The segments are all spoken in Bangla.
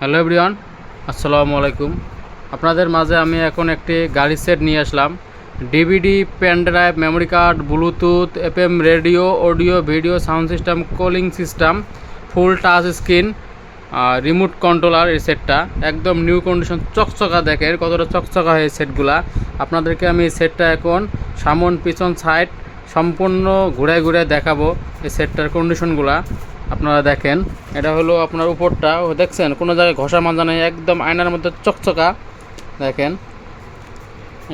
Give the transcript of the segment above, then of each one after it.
হ্যালো এভরিওয়ান, আসসালামু আলাইকুম। আপনাদের মাঝে আমি এখন একটি গাড়ি সেট নিয়ে আসলাম। DVD pen drive memory card Bluetooth FM radio audio video sound system calling system full touch screen remote controller এই সেটটা। একদম নিউ কন্ডিশন চকচকা দেখেন, কতটা চকচকা হয় এই সেটগুলা। আপনাদেরকে আমি এই সেটটা এখন সামন, পিছন সাইড সম্পূর্ণ ঘুরায় ঘুরায় দেখাবো এই সেটটার কন্ডিশনগুলা আপনারা দেখেন, এটা হলো আপনার উপরটা। দেখছেন, কোনো জায়গায় ঘষা মাজা নেই, একদম আয়নার মধ্যে চকচকা। দেখেন,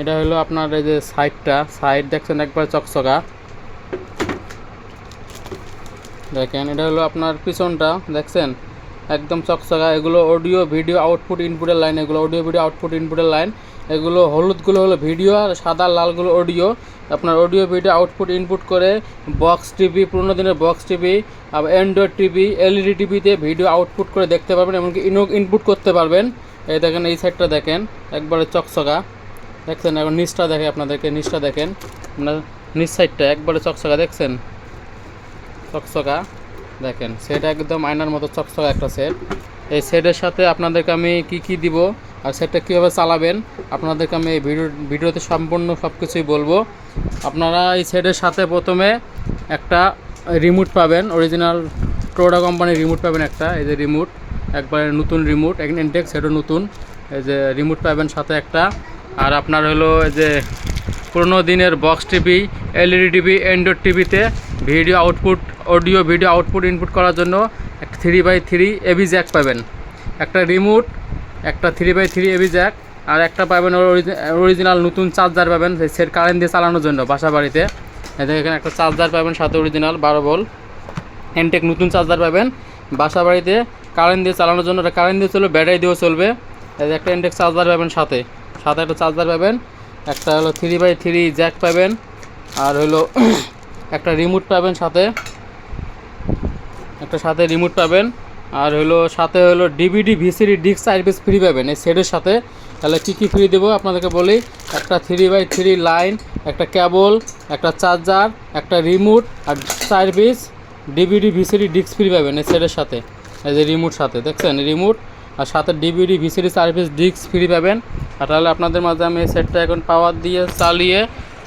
এটা হলো আপনার এই যে সাইডটা। সাইড দেখছেন, একবার চকচকা। দেখেন, এটা হলো আপনার পিছনটা, দেখছেন? একদম চকচকা। এগুলো অডিও ভিডিও আউটপুট ইনপুটের লাইন এগুলো অডিও ভিডিও আউটপুট ইনপুটের লাইন এগুলো হলুদগুলো হলো ভিডিও আর সাদা, লালগুলো অডিও আপনার অডিও ভিডিও আউটপুট ইনপুট করে বক্স টিভি পুরোনো দিনের বক্স টিভি আবার অ্যান্ড্রয়েড টিভি এলইডি টিভিতে ভিডিও আউটপুট করে দেখতে পারবেন, এমনকি ইনো ইনপুট করতে পারবেন। এই দেখেন, এই সাইডটা দেখেন, একবারে চকচকা। দেখছেন, এখন নিচটা দেখে আপনাদেরকে, নিচটা দেখেন। আপনার নিচ সাইডটা একবারে চকচকা, দেখছেন? চকচকা, দেখেন। সেট একদম আয়নার মতো চকচকা একটা সেট এই সেটের সাথে আপনাদেরকে আমি কি কি দিব? আর সেটটা কীভাবে চালাবেন, আপনাদেরকে আমি এই ভিডিও, ভিডিওতে সম্পূর্ণ সব কিছুই বলব। আপনারা এই সেটের সাথে প্রথমে একটা রিমোট পাবেন অরিজিনাল টোডা কোম্পানির রিমোট পাবেন একটা, এই যে রিমোট একবারে নতুন রিমোট ইনটেক্স সেটও নতুন, এই যে রিমোট পাবেন সাথে একটা। আর আপনার হলো এই যে পুরোনো দিনের box TV LED TV Android টিভিতে video output audio video output input করার জন্য এক three by three AV jack পাবেন। একটা রিমোট একটা three by three AV jack আর একটা পাবেন অরিজিনাল নতুন চার্জার পাবেন সেট কারেন্ট দিয়ে চালানোর জন্য বাসা বাড়িতে। এখানে একটা চার্জার পাবেন, সাথে অরিজিনাল বারো বল হ্যান্ডটেক নতুন চার্জার পাবেন, বাসা বাড়িতে কারেন্ট দিয়ে চালানোর জন্য। কারেন্ট দিয়ে চলবে ব্যাটারি দিয়েও চলবে। একটা হ্যান্ডটেক চার্জার পাবেন সাথে। সাথে একটা চার্জার পাবেন, একটা হলো থ্রি বাই থ্রি জ্যাক পাবেন, আর হলো একটা রিমোট পাবেন সাথে। একটা সাথে রিমোট পাবেন। আর হলো সাথে হলো DVD VCD disc service free পাবেন। এই সেটের সাথে তাহলে কী কী ফ্রি দেবো? আপনাদেরকে বলি, একটা থ্রি বাই থ্রি লাইন একটা কেবল একটা চার্জার একটা রিমোট আর service DVD VCD disc free পাবেন এই সেটের সাথে। এই যে রিমোট সাথে, দেখছেন? রিমোট আর সাথে DVD VCD service disc free পাবেন। আর তাহলে আপনাদের মাঝে আমি এই সেটটা এখন পাওয়ার দিয়ে চালিয়ে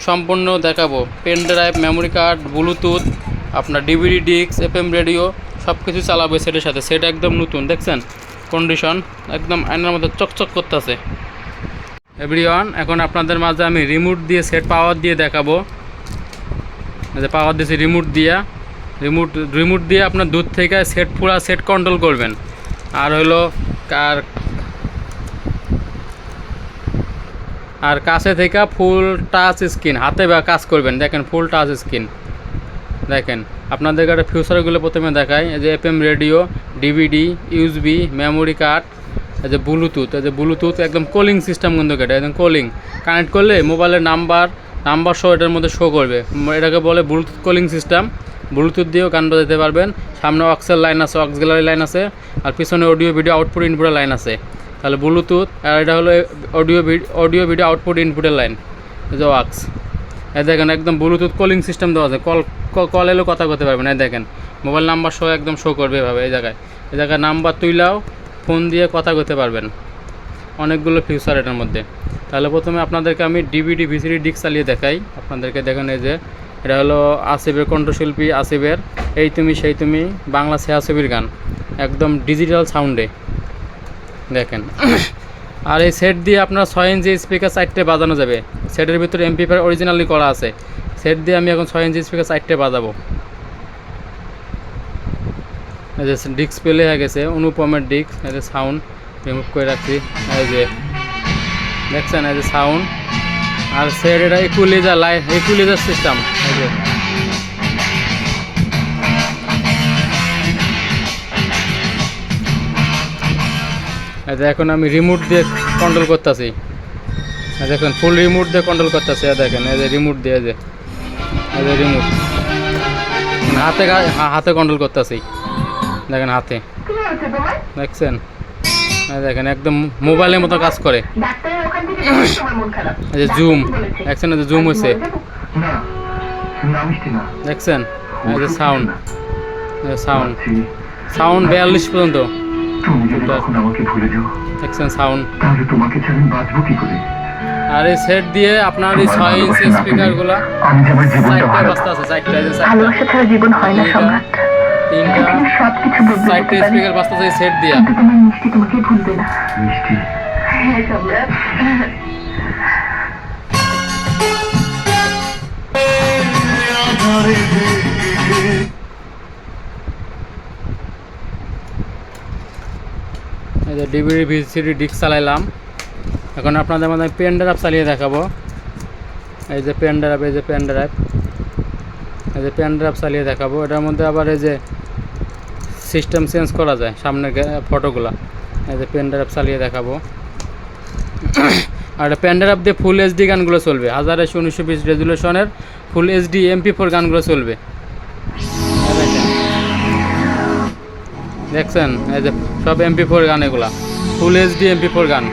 সম্পূর্ণ দেখাবো। Pen drive memory card Bluetooth আপনার ডিভিডি ডিস্ক এফএম রেডিও সব কিছু চালাবো সেটের সাথে। সেট একদম নতুন, দেখছেন? কন্ডিশন একদম আয়নার মধ্যে চকচক করতেছে। এভরিওয়ান এখন আপনাদের মাঝে আমি রিমোট দিয়ে সেট পাওয়ার দিয়ে দেখাবো। যে পাওয়ার দিয়েছি রিমোট দিয়া। রিমোট রিমোট দিয়ে আপনার দূর থেকে সেট পুরা সেট কন্ট্রোল করবেন। আর হলো কার আর কাছে থেকে ফুল টাচ স্ক্রিন হাতে বা কাজ করবেন। দেখেন ফুল টাচ স্ক্রিন দেখেন, আপনাদের কাছে ফিউচারগুলো প্রথমে দেখায় এই যে FM radio DVD USB memory card এই যে ব্লুটুথ এই যে ব্লুটুথ একদম কলিং সিস্টেম কিন্তু এটা, একদম কলিং কানেক্ট করলে মোবাইলের নাম্বার নাম্বার শো এটার মধ্যে শো করবে। এটাকে বলে ব্লুটুথ কলিং সিস্টেম ব্লুটুথ দিয়েও গান বাজাতে পারবেন। সামনে অক্সেল লাইন আছে, অক্স গ্যালারি লাইন আছে, আর পিছনে অডিও ভিডিও আউটপুট ইনপুটের লাইন আছে। তাহলে ব্লুটুথ আর এটা হলো অডিও অডিও ভিডিও আউটপুট ইনপুটের লাইন যে ওয়াক্স দেখেন, একদম ব্লুটুথ কলিং সিস্টেম দেওয়া আছে। কল কল এলেও কথা বলতে পারবেন এই দেখেন। মোবাইল নাম্বার শো একদম শো করবে এভাবে, এই জায়গায়। এই জায়গায় নাম্বার তুইলাও ফোন দিয়ে কথা করতে পারবেন। অনেকগুলো ফিউচার এটার মধ্যে। তাহলে প্রথমে আপনাদেরকে আমি ডিভিডি ভিসিডি ডিস্ক চালিয়ে দেখাই। আপনাদেরকে দেখেন এই যে, এটা হলো আসিফের কণ্ঠশিল্পী আসিফের, এই তুমি, সেই তুমি, বাংলা সেয়া ছবির গান। একদম ডিজিটাল সাউন্ডে দেখেন। আর এই সেট দিয়ে আপনার ছয় ইঞ্চি স্পিকার সাইডটে বাজানো যাবে। সেটের ভিতরে এমপি ফাইভ অরিজিনালি করা আছে। সেট দিয়ে আমি এখন ছয় ইঞ্চি স্পিকার সাইডটে বাজাবো। ডিস্ক প্লে হয়ে গেছে, অনুপমের ডিস্ক এই যে সাউন্ড রিমুভ করে রাখছি। এই যে দেখছেন, এই যে সাউন্ড আর সেট এটা ইকুয়ালাইজার লাই ইকুয়ালাইজার সিস্টেম এই যে যে এখন আমি রিমোট দিয়ে কন্ট্রোল করতেছি। দেখেন ফুল রিমোট দিয়ে কন্ট্রোল করতেছি দেখেন, এই যে রিমোট দিয়ে যে। রিমোট হাতে হাতে কন্ট্রোল করতেছি। দেখেন হাতে। দেখছেন? দেখেন একদম মোবাইলের মতো কাজ করে। এই যে জুম? দেখছেন এই যে জুম হয়েছে দেখছেন? এই যে সাউন্ড সাউন্ড সাউন্ড বিয়াল্লিশ পর্যন্ত। দেখছেন সাউন্ড তোমাকে ছাড়া বাঁচবো কি করে? আর এই সেট দিয়ে আপনার এই ছয় ইঞ্চি স্পিকারগুলো জীবনটা বাস্তা আছে চারটে যে চারটা জীবন হয় না সম্রাট। তিনটা চারটে স্পিকার বাস্তা আছে এই সেট দিয়ে। মিষ্টি তোমাকে ভুলবে না। মিষ্টি। হ্যাঁ সম্রাট। এই ভিসিডি ডিস্ক চালাইলাম। এখন আপনাদের মধ্যে পেন ড্রাইভ চালিয়ে দেখাবো। এই যে পেন ড্রাইভ এই যে পেন ড্রাইভ এই যে পেন ড্রাইভ চালিয়ে দেখাবো। এটার মধ্যে আবার এই যে সিস্টেম চেঞ্জ করা যায় সামনের ফটোগুলো। এই যে পেন ড্রাইভ চালিয়ে দেখাবো। আর পেন ড্রাইভ দিয়ে ফুল এইচডি গানগুলো চলবে। হাজার এসে উনিশশো বিশ রেজুলেশনের ফুল এইচডি এমপি ফোর গানগুলো চলবে। দেখছেন? এই যে সব এমপি ফোর গান এগুলা। ফুল এইচডি এমপি ফোর গান।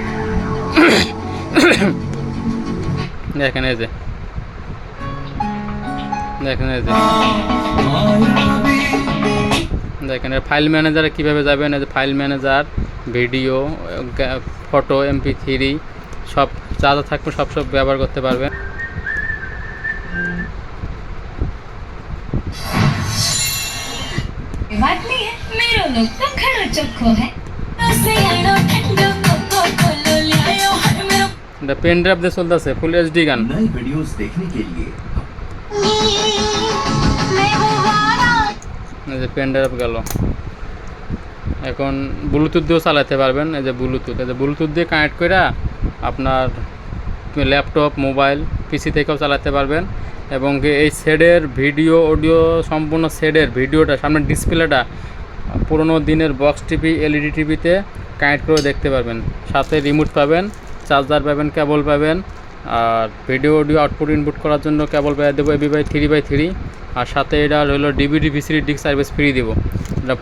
দেখেন এই যে। দেখেন এই যে। দেখেন ফাইল ম্যানেজারে কীভাবে যাবেন? এই যে file manager video photo MP three সব যা যা থাকবে সব সব ব্যবহার করতে পারবেন। बात नहीं है मेरो लोग तो खड़ो এটা পেন ড্রাইভ দিয়ে চলতেছে ফুল এইচডি গান। নই ভিডিওস দেখনে কে লিয়ে এই যে পেন ড্রাইভ গেল। এখন ব্লুটুথ দিয়েও চালাতে পারবেন এই যে ব্লুটুথ এই যে ব্লুটুথ দিয়ে কানেক্ট করে আপনার ল্যাপটপ মোবাইল পিসি থেকেও চালাতে পারবেন। এবং এই শেডের ভিডিও অডিও সম্পূর্ণ শেডের ভিডিওটা সামনের ডিসপ্লেটা পুরোনো দিনের বক্স টিভি এলইডি টিভিতে কানেক্ট করে দেখতে পারবেন। সাথে রিমোট পাবেন। চার্জার পাবেন, কেবল পাবেন। আর ভিডিও অডিও আউটপুট ইনপুট করার জন্য কেবল পাই দেবো AV by three by three আর সাথে এটা হলো DVD VCD disc service free দেবো। এটা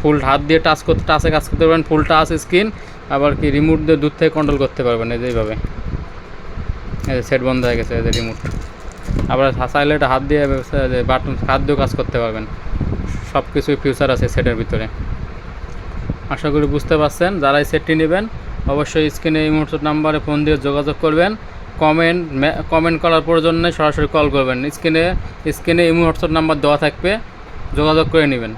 ফুল হাত দিয়ে টাচ করতে টাচে কাজ করতে পারবেন ফুল টাচ স্ক্রিন আবার কি রিমোট দিয়ে দূর থেকে কন্ট্রোল করতে পারবেন, এই যে এইভাবে। এই সেট বন্ধ হয়ে গেছে যে রিমোট আবার চাইলে এটা হাত দিয়ে বাটন হাত দিয়েও কাজ করতে পারবেন। সব কিছুই ফিউচার আছে সেটের ভিতরে। আশা করি বুঝতে পারছেন, যারা এই সেটটি নেবেন অবশ্যই স্ক্রিনে এই মুহূর্তের নাম্বারে ফোন দিয়ে যোগাযোগ করবেন। কমেন্ট কমেন্ট করার প্রয়োজন সরাসরি কল করবেন। স্ক্রিনে স্ক্রিনে এই মুহূর্তের নাম্বার দেওয়া থাকবে। যোগাযোগ করে নেবেন।